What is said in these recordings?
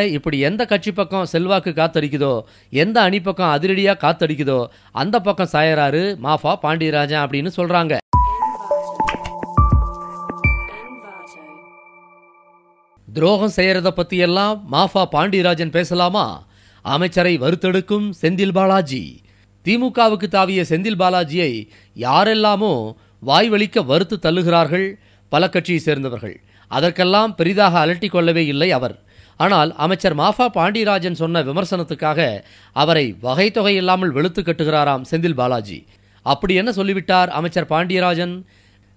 இப்படி எந்த கட்சி பக்கம் செல்வாக்கு காத்தடிக்குதோ எந்த அணி பக்கம் அதிரடியா காத்தடிக்குதோ அந்த பக்கம் சாயறாரு மாஃபா பாண்டியராஜன் அப்படின்னு சொல்றாங்க. துரோகம் செய்யறத பத்தியெல்லாம் மாஃபா பாண்டியராஜன் பேசலாமா? அமைச்சரை வருத்தெடுக்கும் செந்தில் பாலாஜி. திமுகவுக்கு தாவிய செந்தில் பாலாஜியை யாரெல்லாமோ வாய் வலிக்க வறுத்து தள்ளுகிறார்கள் பல கட்சியை சேர்ந்தவர்கள். அதற்கெல்லாம் பெரிதாக அலட்டிக் கொள்ளவே இல்லை அவர். ஆனால் அமைச்சர் மாஃபா பாண்டியராஜன் சொன்ன விமர்சனத்துக்காக அவரை வகை தொகை இல்லாமல் வெளுத்து கட்டுகிறாராம் செந்தில் பாலாஜி. அப்படி என்ன சொல்லிவிட்டார் அமைச்சர் பாண்டியராஜன்?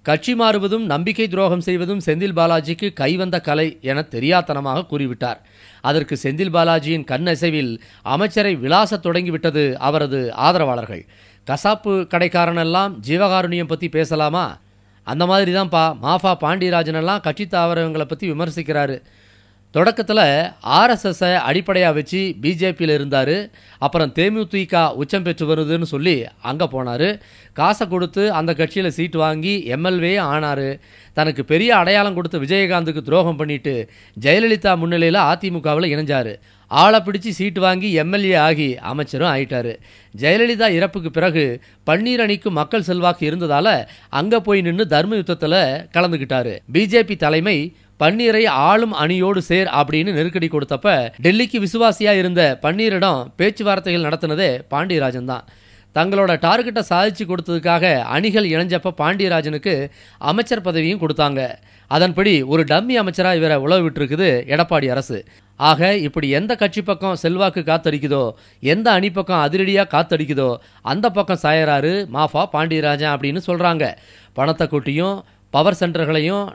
கட்சி மாறுவதும் நம்பிக்கை துரோகம் செய்வதும் செந்தில் பாலாஜிக்கு கைவந்த கலை என தெரியாத்தனமாக கூறிவிட்டார். அதற்கு செந்தில் பாலாஜியின் கண்ணசைவில் அமைச்சரை விளாசத் தொடங்கிவிட்டது அவரது ஆதரவாளர்கள். கசாப்பு கடைக்காரனெல்லாம் ஜீவகாருண்யம் பற்றி பேசலாமா? அந்த மாதிரி தான்ப்பா மாஃபா பாண்டியராஜனெல்லாம் கட்சி தாவரங்களை பற்றி விமர்சிக்கிறாரு. தொடக்கத்தில் ஆர்எஸ்எஸ்ஸை அடிப்படையாக வச்சு பிஜேபியில் இருந்தார். அப்புறம் தேமுதிக உச்சம் பெற்று வருதுன்னு சொல்லி அங்கே போனார். காசை கொடுத்து அந்த கட்சியில் சீட் வாங்கி எம்எல்ஏ ஆனார். தனக்கு பெரிய அடையாளம் கொடுத்து விஜயகாந்துக்கு துரோகம் பண்ணிட்டு ஜெயலலிதா முன்னிலையில் அதிமுகவில் இணைஞ்சார். ஆளை பிடிச்சி சீட்டு வாங்கி எம்எல்ஏ ஆகி அமைச்சரும் ஆயிட்டாரு. ஜெயலலிதா இறப்புக்கு பிறகு பன்னீர் அணிக்கு மக்கள் செல்வாக்கு இருந்ததால் அங்கே போய் நின்று தர்ம யுத்தத்தில் கலந்துக்கிட்டாரு பிஜேபி தலைமை பன்னீரை ஆளும் அணியோடு சேர் அப்படின்னு நெருக்கடி கொடுத்தப்ப டெல்லிக்கு விசுவாசியா இருந்த பன்னீரிடம் பேச்சுவார்த்தைகள் நடத்தினதே பாண்டியராஜன் தான். தங்களோட டார்கெட்டை சாதிச்சு கொடுத்ததுக்காக அணிகள் இணைஞ்சப்ப பாண்டியராஜனுக்கு அமைச்சர் பதவியும் கொடுத்தாங்க. அதன்படி ஒரு டம்மி அமைச்சராக இவரை உழவு விட்டுருக்குது எடப்பாடி அரசு. ஆக இப்படி எந்த கட்சி பக்கம் செல்வாக்கு காத்தடிக்குதோ எந்த அணி பக்கம் அதிரடியாக காத்தடிக்குதோ அந்த பக்கம் சாயறாரு மாஃபா பாண்டியராஜன் அப்படின்னு சொல்கிறாங்க பணத்தை கொட்டியும் பவர் சென்டர்களையும்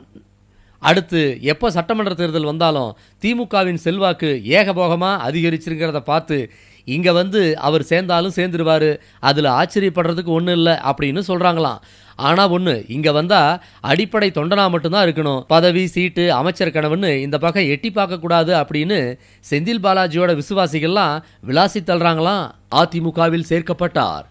அடுத்து எப்போ சட்டமன்ற தேர்தல் வந்தாலும் திமுகவின் செல்வாக்கு ஏகபோகமாக அதிகரிச்சிருக்கிறத பார்த்து இங்கே வந்து அவர் சேர்ந்தாலும் சேர்ந்துருவார் அதில் ஆச்சரியப்படுறதுக்கு ஒன்றும் இல்லை அப்படின்னு சொல்கிறாங்களாம் ஆனால் ஒன்று இங்கே வந்தால் அடிப்படை தொண்டனா மட்டும்தான் இருக்கணும். பதவி சீட்டு அமைச்சர் கனவுன்னு இந்த பக்கம் எட்டி பார்க்கக்கூடாது அப்படின்னு செந்தில் பாலாஜியோட விசுவாசிகள்லாம் விளாசி தள்ளுறாங்களாம். அதிமுகவில் சேர்க்கப்பட்டார்.